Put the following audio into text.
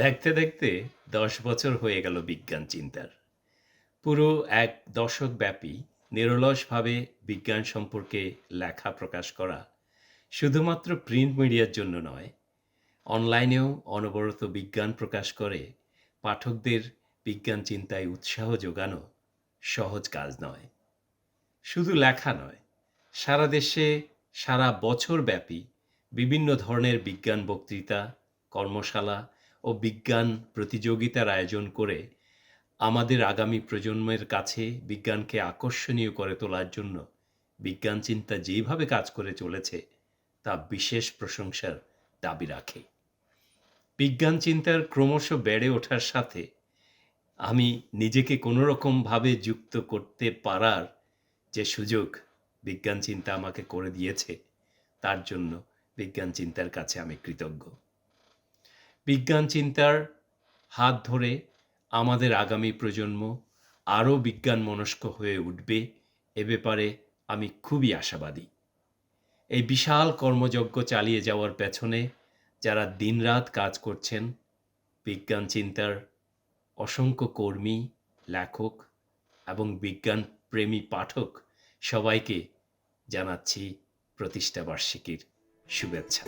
দেখতে দেখতে দশ বছর হয়ে গেল বিজ্ঞান চিন্তার। পুরো এক দশক ব্যাপী নিরলসভাবে বিজ্ঞান সম্পর্কে লেখা প্রকাশ করা শুধুমাত্র প্রিন্ট মিডিয়ার জন্য নয়, অনলাইনেও অনবরত বিজ্ঞান প্রকাশ করে পাঠকদের বিজ্ঞান চিন্তায় উৎসাহ যোগানো সহজ কাজ নয়। শুধু লেখা নয়, সারা দেশে সারা বছর ব্যাপী বিভিন্ন ধরনের বিজ্ঞান বক্তৃতা, কর্মশালা ও বিজ্ঞান প্রতিযোগিতার আয়োজন করে আমাদের আগামী প্রজন্মের কাছে বিজ্ঞানকে আকর্ষণীয় করে তোলার জন্য বিজ্ঞান চিন্তা যেভাবে কাজ করে চলেছে, তা বিশেষ প্রশংসার দাবি রাখে। বিজ্ঞান চিন্তার ক্রমশ বেড়ে ওঠার সাথে আমি নিজেকে কোনো রকমভাবে যুক্ত করতে পারার যে সুযোগ বিজ্ঞান চিন্তা আমাকে করে দিয়েছে, তার জন্য বিজ্ঞান চিন্তার কাছে আমি কৃতজ্ঞ। বিজ্ঞান চিন্তার হাত ধরে আমাদের আগামী প্রজন্ম আরও বিজ্ঞান মনস্ক হয়ে উঠবে, এ ব্যাপারে আমি খুবই আশাবাদী। এই বিশাল কর্মযজ্ঞ চালিয়ে যাওয়ার পেছনে যারা দিনরাত কাজ করছেন, বিজ্ঞান চিন্তার অসংখ্য কর্মী, লেখক এবং বিজ্ঞান প্রেমী পাঠক সবাইকে জানাচ্ছি প্রতিষ্ঠাবার্ষিকীর শুভেচ্ছা।